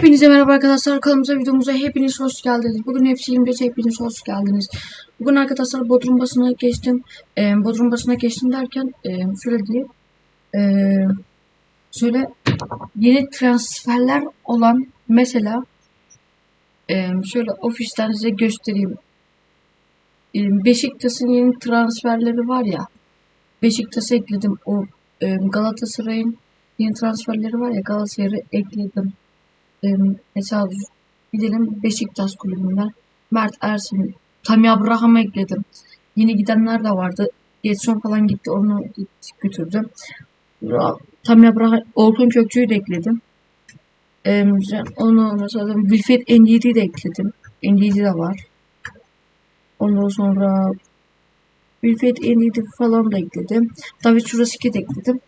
Hepinize merhaba arkadaşlar. Kanalımıza videomuza hepiniz hoş geldiniz. Bugün FC 25 hepiniz hoş geldiniz. Bugün arkadaşlar Bodrum basına geçtim. Ee, Bodrum basına geçtim derken e, şöyle diyeyim. Ee, şöyle yeni transferler olan mesela e, şöyle ofisten size göstereyim. E, Beşiktaş'ın yeni transferleri var ya. Beşiktaş'a ekledim. O e, Galatasaray'ın yeni transferleri var ya Galatasaray'ı ekledim. Ee, mesela gidelim Beşiktaş kulübünden Mert Ersin, Tammy Abraham'ı ekledim. Yeni gidenler de vardı. Getson falan gitti. Onu götürdüm. Tammy Abraham, Orkun Kökçü'yü de ekledim. Ee, onu mesela Wilfred Endi'yi de ekledim. Endi'yi de var. Ondan sonra Wilfred Endi'yi falan da ekledim. David Churasiki de ekledim.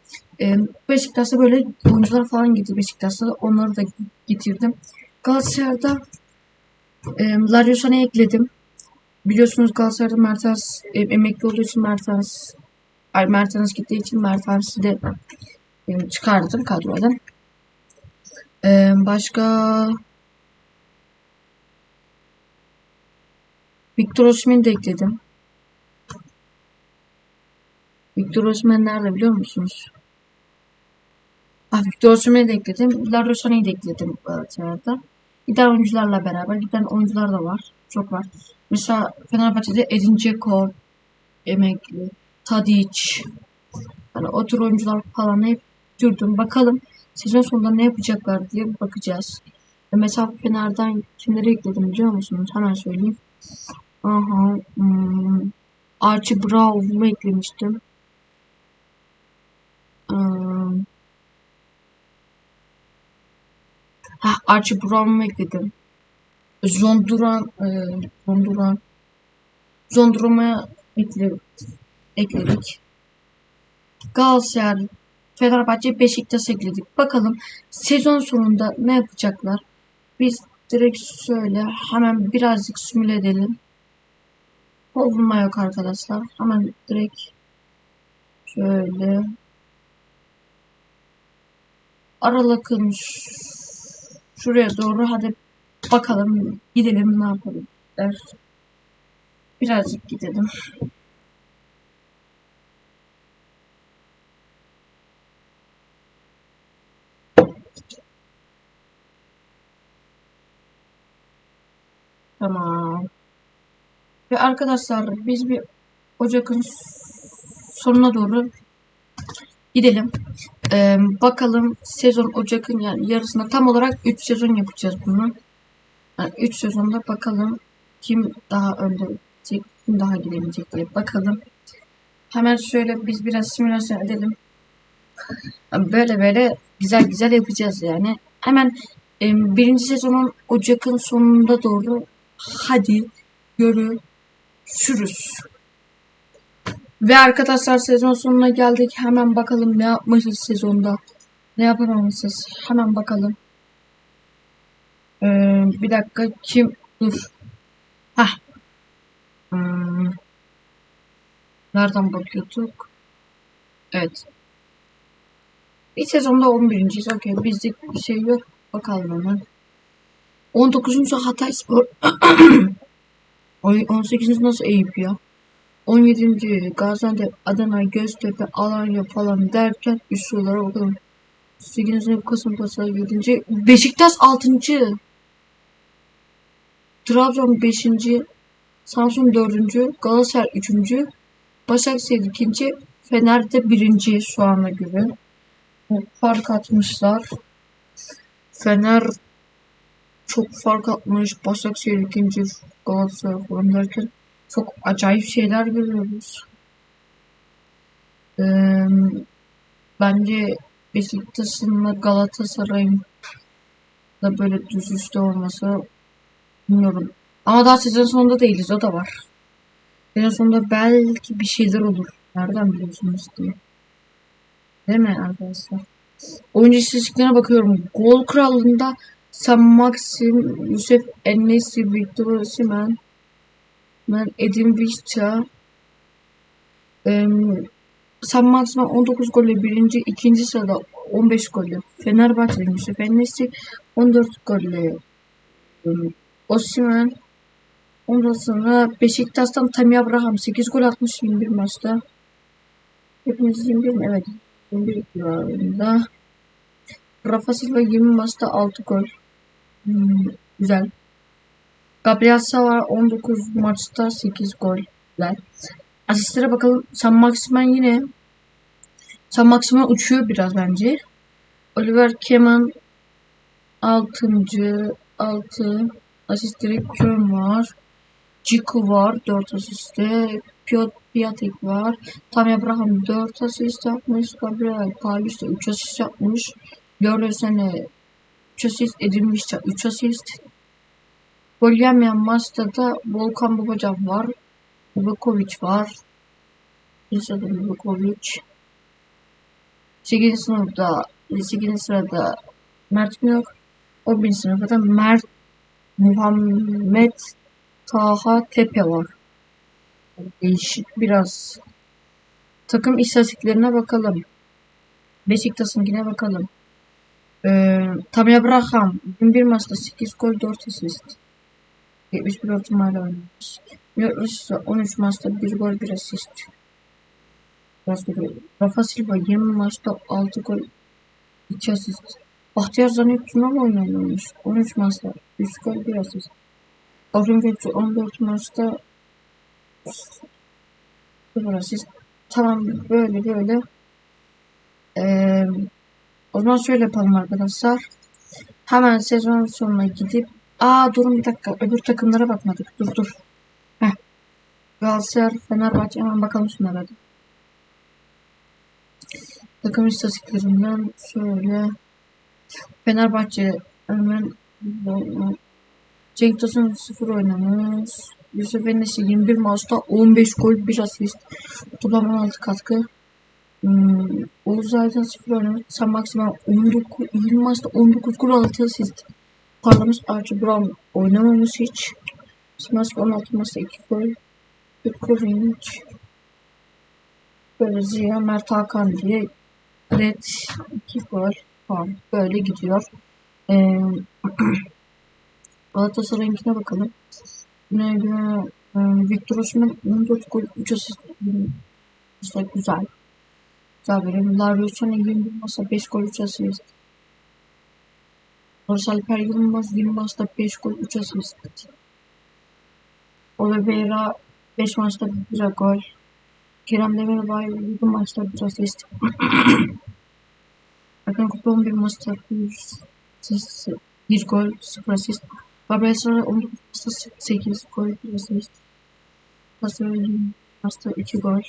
Ee, Beşiktaş'ta böyle oyuncular falan gitti Beşiktaş'ta onları da getirdim. Galatasaray'da e, Lario Sané'yi ekledim. Biliyorsunuz Galatasaray'da Mertens e, emekli olduğu için Mertens Mertens gittiği için Mertens'i de e, çıkardım kadrodan. E, başka Victor Osimhen'i de ekledim. Victor Osimhen nerede biliyor musunuz? Ah Victor Osimhen'i de ekledim. La Rosana'yı da ekledim Galatasaray'da. Giden oyuncularla beraber giden oyuncular da var. Çok var. Mesela Fenerbahçe'de Edin Dzeko emekli. Tadic. Hani o tür oyuncular falan hep durdum. Bakalım sezon sonunda ne yapacaklar diye bakacağız. Ve mesela Fener'den kimleri ekledim biliyor musunuz? Hemen söyleyeyim. Aha. Hmm, Archie Brown'u eklemiştim. Um, Ha, Archie Brown'u ekledim. Zonduran, e, Zonduran, Zondurma'ya ekledik. ekledik. Galatasaray, Fenerbahçe, Beşiktaş ekledik. Bakalım sezon sonunda ne yapacaklar? Biz direkt şöyle hemen birazcık simüle edelim. Kovulma yok arkadaşlar. Hemen direkt şöyle Aralık'ın Şuraya doğru hadi bakalım gidelim ne yapalım der. Birazcık gidelim. Tamam. Ve arkadaşlar biz bir Ocak'ın sonuna doğru gidelim. Ee, bakalım sezon Ocak'ın yani yarısında tam olarak 3 sezon yapacağız bunu. Yani 3 sezonda bakalım kim daha önde gidecek, kim daha gidebilecek diye bakalım. Hemen şöyle biz biraz simülasyon edelim. Böyle böyle güzel güzel yapacağız yani. Hemen e, birinci sezonun Ocak'ın sonunda doğru hadi görüşürüz. Ve arkadaşlar sezon sonuna geldik. Hemen bakalım ne yapmışız sezonda. Ne yapamamışız. Hemen bakalım. Ee, bir dakika kim? Dur. Hah. Hmm. Nereden bakıyorduk? Evet. Bir sezonda 11.yiz. Okey. Bizlik bir şey yok. Bakalım hemen. 19. Hatay Spor. 18. nasıl Eyüp ya? 17. Gaziantep, Adana, Göztepe, Alanya falan derken üst sıralara bakalım. 8. Kasımpaşa 7. Beşiktaş 6. Trabzon 5. Samsun 4. Galatasaray 3. Başakşehir 2. Fener'de 1. şu ana göre. Fark atmışlar. Fener çok fark atmış. Başakşehir 2. Galatasaray falan derken çok acayip şeyler görüyoruz. Ee, bence Beşiktaş'ın ve Galatasaray'ın da böyle düşüşte olması bilmiyorum. Ama daha sezon sonunda değiliz o da var. Sezon sonunda belki bir şeyler olur. Nereden biliyorsunuz diye. Değil mi arkadaşlar? Oyuncu istatistiklerine bakıyorum. Gol krallığında Sam Maxim, Yusuf Enes'i, Victor Osimhen, ben Edin Vista, San Maximan 19 golle birinci, ikinci sırada 15 golle Fenerbahçe'de Yusuf Enes'i 14 golle ım, Osimhen Ondan sonra Beşiktaş'tan Tammy Abraham 8 gol atmış 21 maçta. Hepimiz 21 mi? Evet. 21 civarında. Rafa Silva 20 maçta 6 gol. Hmm, güzel. Gabriel Sava 19 maçta 8 goller. Asistlere bakalım. San Maximen yine San Maximen uçuyor biraz bence. Oliver Keman 6. 6 asistleri Köln var. Ciku var 4 asiste. Piotr Piatek var. Tammy Abraham 4 asist yapmış. Gabriel Paulus da 3 asist yapmış. Görlesene 3 asist edilmiş 3 asist. Gol yemeyen maçta da Volkan Babacan var. Livakovic var. Lisede Livakovic. 8. sınıfta 8. sırada Mert Myok. 11. sınıfta Mert Muhammed Taha Tepe var. Değişik biraz. Takım istatistiklerine bakalım. Beşiktaş'ınkine bakalım. Ee, Tammy Abraham 21 maçta 8 gol 4 asist. 71 ortamayla oynamış. Yörüsü 13 maçta 1 gol 1 asist. Rafa Silva 20 maçta 6 gol 2 asist. Bahtiyar Zanit Tuna oynamış. 13 maçta 3 gol 1 asist. Orhun Gökçe 14 maçta 0 asist. Tamam böyle böyle. Ee, o zaman şöyle yapalım arkadaşlar. Hemen sezon sonuna gidip Aa durun bir dakika. Öbür takımlara bakmadık. Dur dur. Heh. Galatasaray, Fenerbahçe hemen bakalım şunlara hadi. Takım istatistiklerinden şöyle. Fenerbahçe hemen Cenk Tosun 0 oynamış. Yusuf Enes'i 21 maçta 15 gol 1 asist. Toplam 16 katkı. Hmm, Oğuz Aydın 0 oynamış. San Maximan 19, 20 maçta 19 gol 6 asist. Parlamış Archie Brown oynamamış hiç. Smash 16 maçta 2 gol. Petkovic. Böyle Ziya, Mert Hakan diye Red 2 gol falan. Böyle gidiyor. Ee, Galatasaray'ınkine bakalım. Ne güne e, Victor Osimhen 14 gol 3 asist. İşte güzel. Güzel verim. Lario'nun 21 maçta 5 gol 3 asist. Barış Alper Yılmaz 20 maçta 5 gol 3 asist. Oliveira 5 maçta 1 gol. Kerem Demirbay 7 maçta 1 asist. Erkan Kutlu 11 maçta 1 asist. 1 gol 0 asist. Gabriel Sara 19 maçta 8 gol 1 asist. Pasör 20 maçta 2 gol.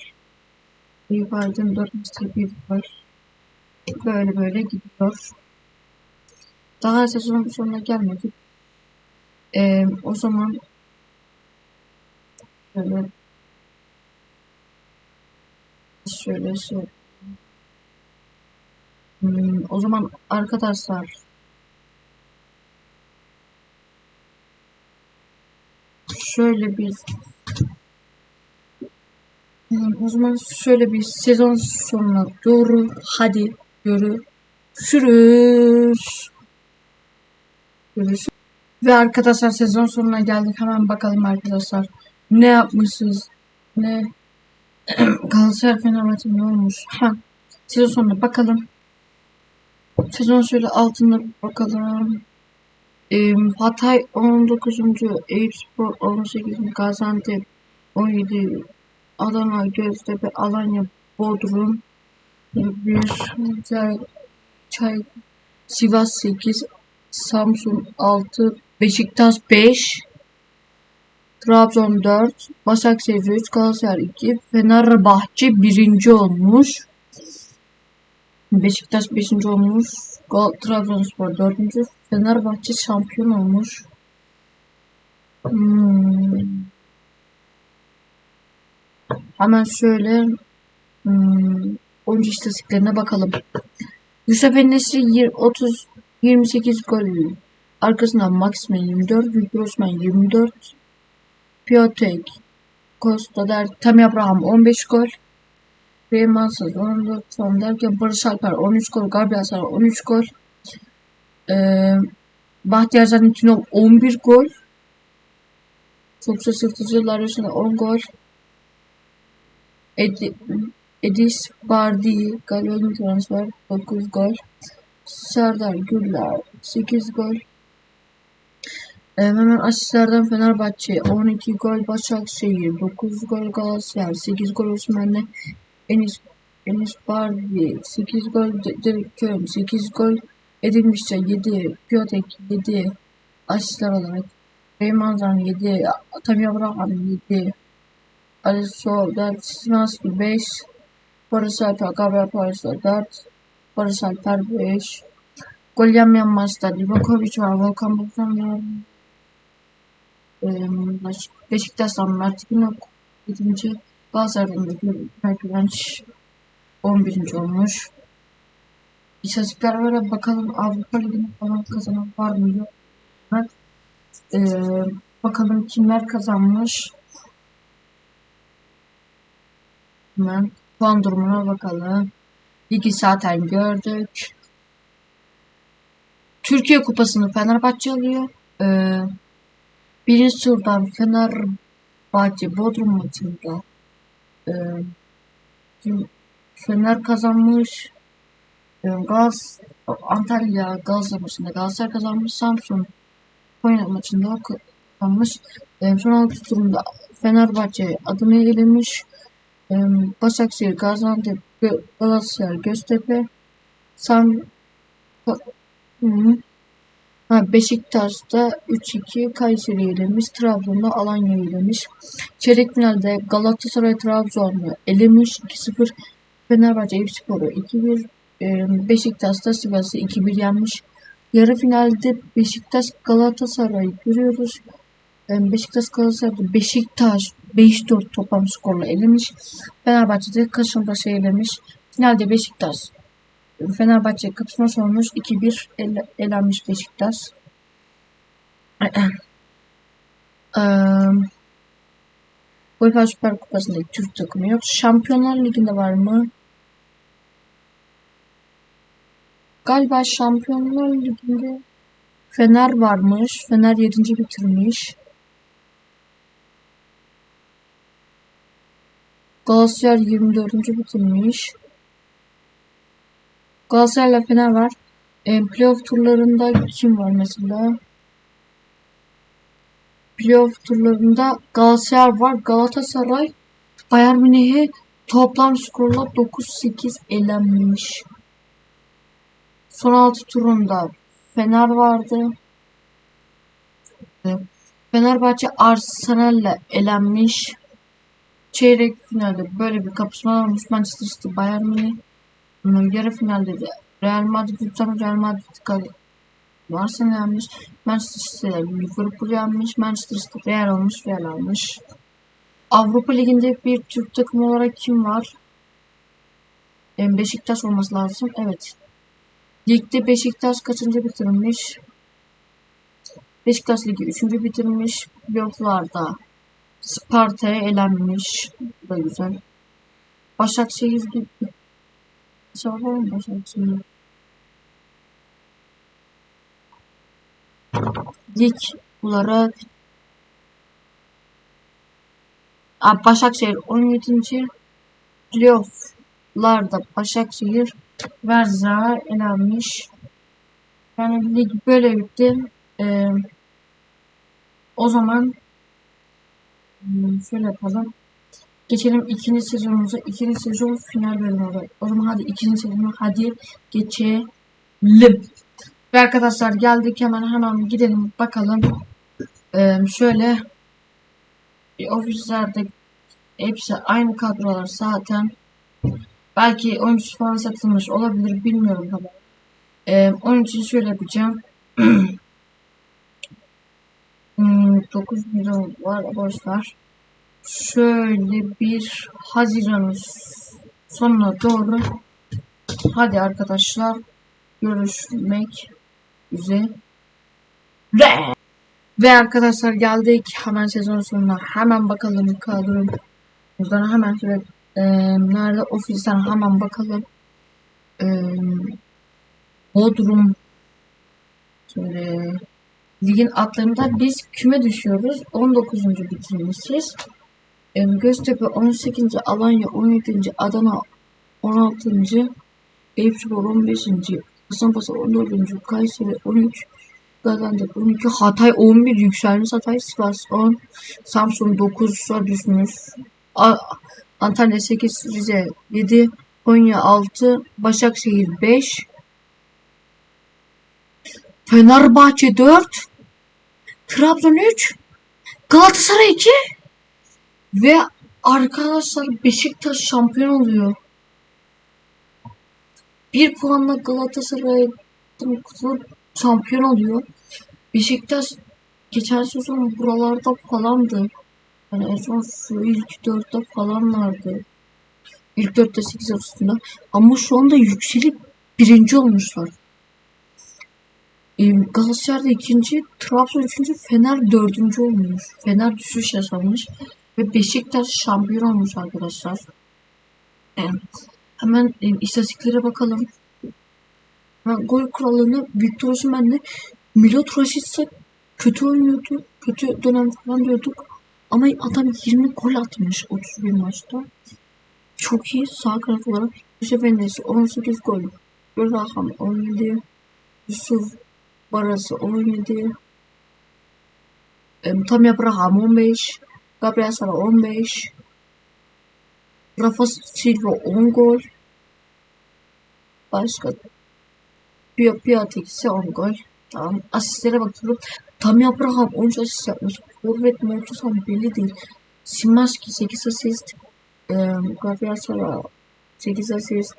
Eyüp Aydın 4 maçta 1 gol. Böyle böyle gidiyor. Daha sezonun sonuna gelmedik. Ee, o zaman şöyle şöyle şöyle hmm, o zaman arkadaşlar şöyle bir hmm, o zaman şöyle bir sezon sonuna doğru hadi görüşürüz. Görüşürüz. Ve arkadaşlar sezon sonuna geldik. Hemen bakalım arkadaşlar. Ne yapmışız? Ne? Galatasaray Fenerbahçe ne olmuş? Ha. Sezon sonuna bakalım. Sezon şöyle altında bakalım. Ee, Hatay 19. Eyüpspor 18. Gaziantep 17. Adana, Göztepe, Alanya, Bodrum, bir Çay, Çay Sivas 8, Samsun 6, Beşiktaş 5, Trabzon 4, Başakşehir 3, Galatasaray 2, Fenerbahçe 1. olmuş. Beşiktaş 5. olmuş. Gal Trabzonspor 4. Fenerbahçe şampiyon olmuş. Hmm. Hemen şöyle hmm, oyuncu istatistiklerine bakalım. Yusuf Enes'i 30 28 gol. Arkasından Maximen 24, Victor Osman 24, Piotek, Costa der, Tammy Abraham 15 gol. Süleymansız 14 son derken Barış Alper 13 gol, Gabriel Sara 13 gol. Ee, Bahtiyar Zanitinov 11 gol. Çok şaşırtıcı Laros'un 10 gol. Edi, Edis Bardi Galyon transfer 9 gol. Serdar Güller 8 gol. Ee, hemen asistlerden Fenerbahçe 12 gol, Başakşehir 9 gol, Galatasaray 8 gol. Osmanlı, Enis Enis Bardi 8 gol, Derek Köln 8 gol, Edin Mişçe 7, Piotek 7 asistler olarak, Beymanzan 7, Atami Abraham 7, Alisson 4, Szymanski 5, Barış Alper, Gabriel Paris 4, Barış Alper 5, Gol yemeyen maçta Livakovic var, Volkan Bozan var. Ee, Beşiktaş'tan Mert Günok 7. Galatasaray'dan da Mert Güvenç 11. olmuş. İstatistikler böyle bakalım Avrupa Ligi'ni falan kazanan var mı yok? Ee, bakalım kimler kazanmış. Hemen puan durumuna bakalım. Ligi zaten gördük. Türkiye Kupası'nı Fenerbahçe alıyor. Ee, birinci turdan Fenerbahçe Bodrum maçında e, Fener kazanmış. E, Gaz Antalya Galatasaray maçında Galatasaray kazanmış. Samsun Konya maçında kazanmış. E, son altı turunda Fenerbahçe adını elemiş. Başakşehir, Gaziantep, Galatasaray, Göztepe, -hı. Ha, Beşiktaş'ta 3-2 Kayseri elemiş. Trabzon'da Alanya elemiş. Çeyrek finalde Galatasaray Trabzon'u elemiş. 2-0 Fenerbahçe Eyüpspor'u 2-1 e, Beşiktaş'ta Sivas'ı 2-1 yenmiş. Yarı finalde Beşiktaş Galatasaray'ı görüyoruz. Beşiktaş Galatasaray'da Beşiktaş 5-4 toplam skorla elemiş. Fenerbahçe'de Kasımpaşa elemiş. Finalde Beşiktaş Fenerbahçe kapışma olmuş 2-1 el, elenmiş Beşiktaş. UEFA Süper Kupası'nda Türk takımı yok. Şampiyonlar Ligi'nde var mı? Galiba Şampiyonlar Ligi'nde Fener varmış. Fener 7. bitirmiş. Galatasaray 24. bitirmiş. Galatasaray'la Fener var. E, playoff turlarında kim var mesela? Playoff turlarında Galatasaray var. Galatasaray Bayern Münih'e toplam skorla 9-8 elenmiş. Son 6 turunda Fener vardı. Fenerbahçe Arsenal'le elenmiş. Çeyrek finalde böyle bir kapışma olmuş. Manchester City Bayern Münih yarı finalde de Real Madrid tutan Real Madrid Arsenal yenmiş. Manchester City Liverpool yenmiş. Manchester City Real olmuş. Real almış. Avrupa Ligi'nde bir Türk takımı olarak kim var? Beşiktaş olması lazım. Evet. Ligde Beşiktaş kaçıncı bitirmiş? Beşiktaş Ligi 3. bitirmiş. Playoff'larda Sparta'ya elenmiş. Bu da güzel. Başakşehir Sorarım Başakşehir. Lig olarak Başakşehir 17. playoff'larda Başakşehir Verza elenmiş. Yani lig böyle bitti. Ee, o zaman şöyle yapalım. Geçelim ikinci sezonumuza. İkinci sezon final bölümü olarak. O zaman hadi ikinci sezonu hadi geçelim. Ve arkadaşlar geldik hemen hemen gidelim bakalım. Ee, şöyle ofislerde hepsi aynı kadrolar zaten. Belki oyuncu falan satılmış olabilir bilmiyorum ama. Ee, onun için şöyle yapacağım. 9 hmm, milyon var boş şöyle bir Haziran sonuna doğru. Hadi arkadaşlar görüşmek üzere. Ve arkadaşlar geldik hemen sezon sonuna. Hemen bakalım kadrom. Buradan hemen şöyle Ee, nerede? Ofisten hemen bakalım. Ee, Bodrum. Şöyle ligin atlarında biz küme düşüyoruz. 19. bitirmişiz. Ee, Göztepe 18. Alanya 17. Adana 16. Eyüpspor 15. Kasımpaşa 14. Kayseri 13. Gaziantep 12. Hatay 11 yükselmiş Hatay. Sivas 10. Samsun 9'a düşmüş. Antalya 8. Rize 7. Konya 6. Başakşehir 5. Fenerbahçe 4. Trabzon 3. Galatasaray 2. Ve arkadaşlar Beşiktaş şampiyon oluyor. Bir puanla Galatasaray şampiyon oluyor. Beşiktaş geçen sezon buralarda falandı. Yani en son şu ilk dörtte falan vardı. İlk dörtte 8 arasında. Ama şu anda yükselip birinci olmuşlar. Ee, Galatasaray'da ikinci, Trabzon üçüncü, Fener dördüncü olmuş. Fener düşüş yaşamış. Ve Beşiktaş şampiyon olmuş arkadaşlar. Evet. Hemen e, istatistiklere bakalım. Hemen gol kuralını Victor Osimhen'le Milot Rashica kötü oynuyordu. Kötü dönem falan diyorduk. Ama adam 20 gol atmış 31 maçta. Çok iyi sağ kanat olarak. Yusuf Enes 18 gol. Raham 17. Yusuf Barası 17. Em, Tam Abraham 15. Gabriel Sara 15. Rafa Silva 10 gol. Başka Pia Piatek ise 10 gol. Tamam. Asistlere bakıyorum. Tam Abraham 13 asist yapmış. Forvet mi 30 ama belli değil. Simaski 8 asist. Ee, Gabriel Sara 8 asist.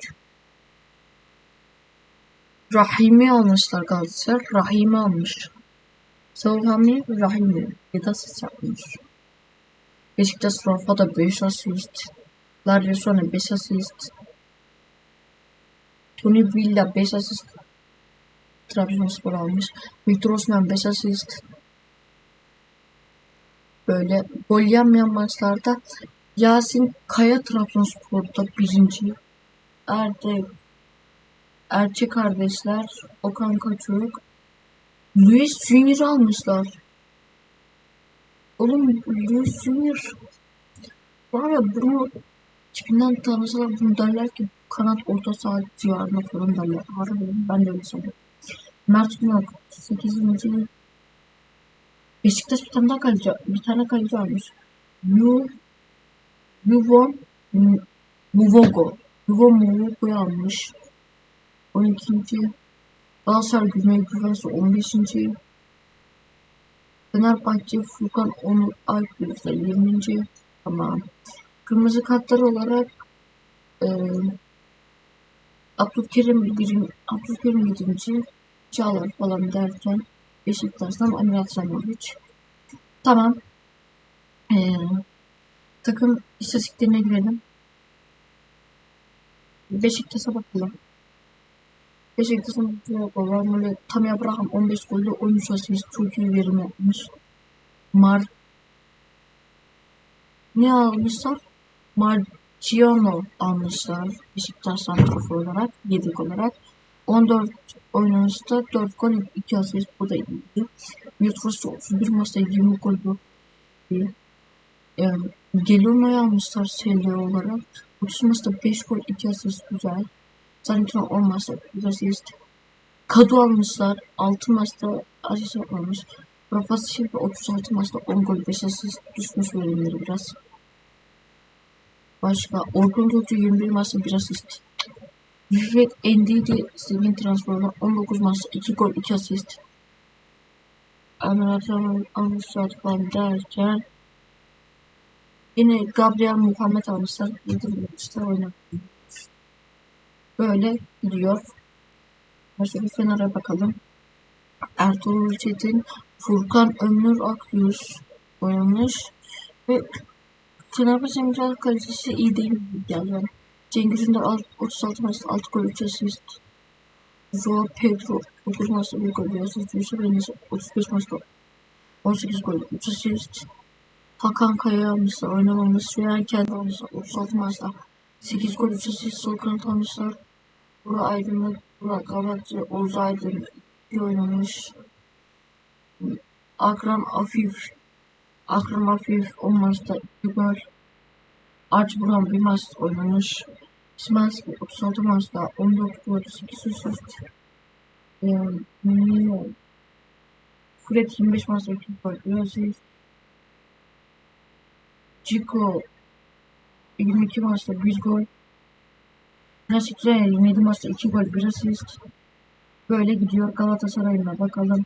Rahimi almışlar Galatasaray. Rahimi almış. Savunmami Rahimi 7 asist yapmış. Beşiktaş Rafa'da 5 asist. Larissone 5 asist. Tony Villa 5 asist. Trabzonspor almış. Victor Osimhen 5 asist. Böyle gol yenmeyen maçlarda Yasin Kaya Trabzonspor'da birinci. Erdek Erçe kardeşler Okan Kaçuruk Luis Junior almışlar. Oğlum Luis Junior var ya bunu tipinden tanısalar bunu derler ki kanat orta saha civarında falan derler. Harbiden ben de öyle sanıyorum. Mert Günok 8. Beşiktaş bir tane daha kaleci, bir tane kaleci almış. Yu Yuvo Muvogo. Yuvo Muvogo'yu almış. 12. Galatasaray Güney Güvensi 15. Fenerbahçe Furkan Onur Alpgöz'de 20. Tamam. Kırmızı kartlar olarak e, Abdülkerim birinci, Abdülkerim birinci, Çağlar falan derken Beşiktaş'tan Emre Samovic. Tamam. E, takım istatistiklerine girelim. Beşiktaş'a bakalım. Beşiktaş'ın var böyle Tammy Abraham 15 golde 13 asist çok iyi verim yapmış. Mar ne almışlar? Marciano almışlar Beşiktaş santrafor olarak, yedek olarak. 14 oynanışta 4 gol 2 asist bu da iyiydi. Mitrovic 31 maçta 20 gol bu. Yani, Gelino'yu almışlar SL olarak. 30 maçta 5 gol 2 asist güzel. 10 maçta 1 asist. Kadu almışlar. 6 maçta asist yapmamış. Rafa Silva 36 maçta 10 gol 5 asist düşmüş verimleri biraz. Başka Orkun Koçu 21 maçta 1 asist. Vivek Ndidi Steven transferine 19 maçta 2 gol 2 asist. Emre almışlar falan derken yine Gabriel Muhammed almışlar. 7 maçta oynadı. Böyle gidiyor. Başka bir Fener'e bakalım. Ertuğrul Çetin, Furkan Ömür Akyüz oynamış. Ve Fenerbahçe'nin biraz kalitesi iyi değil yani. Cengiz Ünder 36 maçta 6 gol 3 asist. Joao Pedro 9 maçta 1 gol 1 asist. Yusuf Enes 35 maçta 18 gol 3 asist. Hakan Kaya almışlar. Oynamamış. Süren Kendi almışlar. 36 maçta. 8 gol 3 asist. Sol kanat almışlar. Burak Aydın'la Burak Galatçı, Oğuz Aydın bir oynamış. Akram Afif Akram Afif 10 maçta 2 gol. Arch Buran bir maç oynamış. Szymanski 36 maçta 14 gol 8 asist. Ee, Fred 25 maçta 2 gol 1 asist. Cico 22 maçta 1 gol. Nasip Real 27 maçta 2 gol 1 asist. Böyle gidiyor Galatasaray'ına bakalım.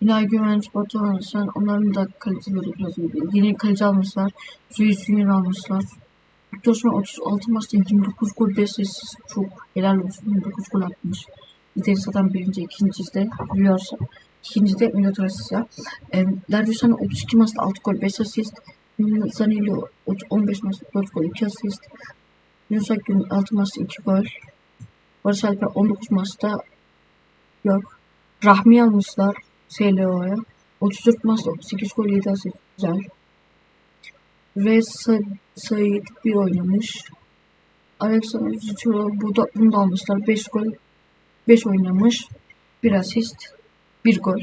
İlay Güvenç, Batuhan, sen onların da kaliteleri biraz iyi. Yeni kalite almışlar. Züğüt Züğün almışlar. Osman 36 maçta 29 gol 5 asist. Çok helal olsun. 29 gol atmış. İleri zaten birinci, ikinci de biliyorsa. İkinci de Milot Rasya. E, Dervişan 32 maçta 6 gol 5 asist. Zanilo 15 maçta 4 gol 2 asist. Yunus Akgün 6 maçta 2 gol. Barış Alper 19 maçta yok. Rahmi almışlar SLO'ya. 34 maçta 8 gol 7 asist. Güzel. Ve Sa Said bir oynamış. Alexander Zichero bu da, bunu da almışlar. 5 gol 5 oynamış. 1 asist. 1 gol.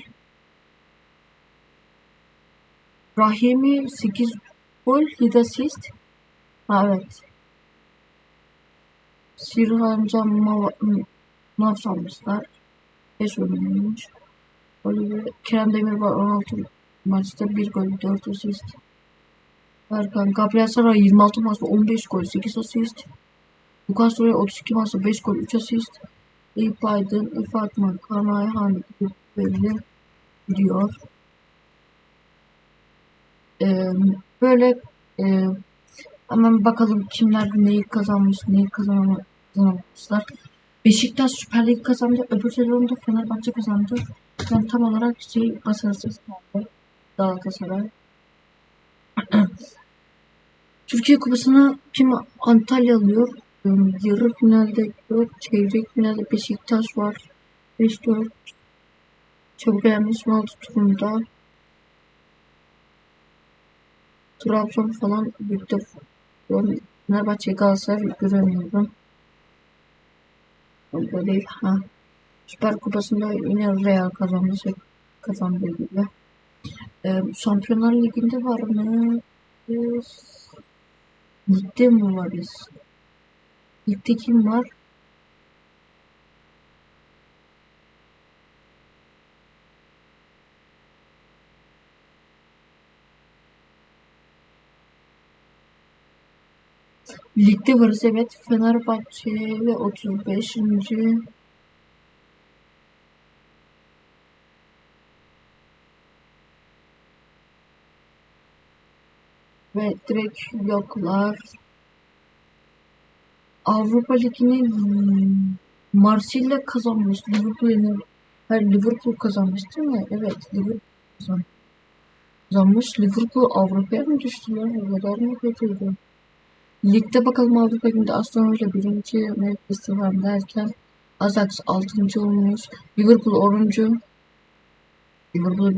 Rahimi 8 gol 7 asist. Ha evet. Sirhan Can Mav salmışlar. 5 oynamış. Oliver, Kerem Demirbay 16 maçta 1 gol 4 asist. Erkan Gabriel Saray 26 maçta 15 gol 8 asist. Lucas Torreira 32 maçta 5 gol 3 asist. Eyüp Aydın, Efe Akman, Kaan Ayhan belli gidiyor. Ee, böyle e, hemen bakalım kimler neyi kazanmış, neyi kazanamamışlar. Beşiktaş Süper Lig kazandı. Öbür sezonda Fenerbahçe kazandı. Yani tam olarak şey başarısız kaldı. Galatasaray. Türkiye Kupası'nı kim Antalya alıyor? Yarı finalde 4, çeyrek finalde Beşiktaş var. 5-4. Çabuk elenmiş 16 turunda. Trabzon falan büyükte Fenerbahçe Galatasaray göremiyorum. Öyle değil. Ha. Süper Kupası'nda yine Real kazandı. Kazandığı gibi. Ee, Şampiyonlar Ligi'nde var mı? Biz... Ligde mi varız? Ligde kim var? Ligde varız evet. Fenerbahçe ve 35. Ve direkt yoklar. Avrupa Ligi'ni Marsilya kazanmış. Liverpool'u her Liverpool kazanmış değil mi? Evet, Liverpool kazanmış. Liverpool Avrupa'ya mı düştüler? O kadar mı kötüydü? Ligde bakalım Avrupa Ligi'nde Aston Villa birinci, Manchester Ham derken Ajax altıncı olmuş. Liverpool onuncu. Liverpool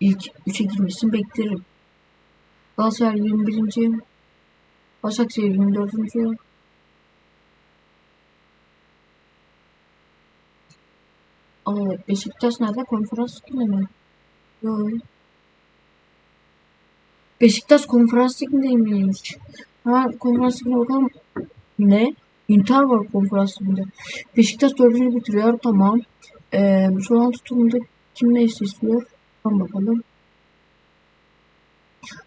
ilk üçe girmesini beklerim. Galatasaray 21. Başakşehir 24. Ama Beşiktaş nerede? Konferans liginde mi? Yok. Beşiktaş konferans ligindeymiş. Ha konferans ligine bakalım. Ne? Inter var konferans liginde. Beşiktaş dördüncü bitiriyor. Tamam. Ee, şu an tutumunda kim ne istiyor? Tamam bakalım.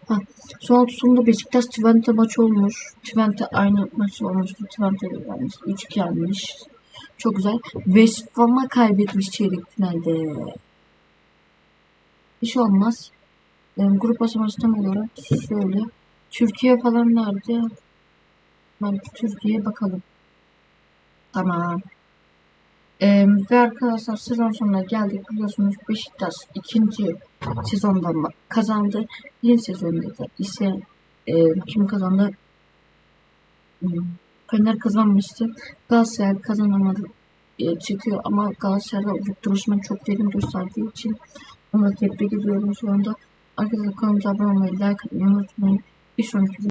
Ha, son tutumda Beşiktaş Twente maçı olmuş. Twente aynı maçı olmuştu. Twente yani 3-2 yenmiş. Çok güzel. West Ham'a kaybetmiş çeyrek finalde. Bir şey olmaz. Yani grup aşaması tam olarak şöyle. Türkiye falan nerede? Ben Türkiye'ye bakalım. Tamam. Ee, ve arkadaşlar sezon sonuna geldik. Biliyorsunuz Beşiktaş ikinci sezonda kazandı. Yeni sezonda da ise e, kim kazandı? Hmm, Fener kazanmıştı. Galatasaray kazanamadı. E, çıkıyor ama Galatasaray'da duruşma çok derin gösterdiği için onu tebrik ediyorum şu anda. Arkadaşlar kanalımıza abone olmayı, like atmayı unutmayın. Bir sonraki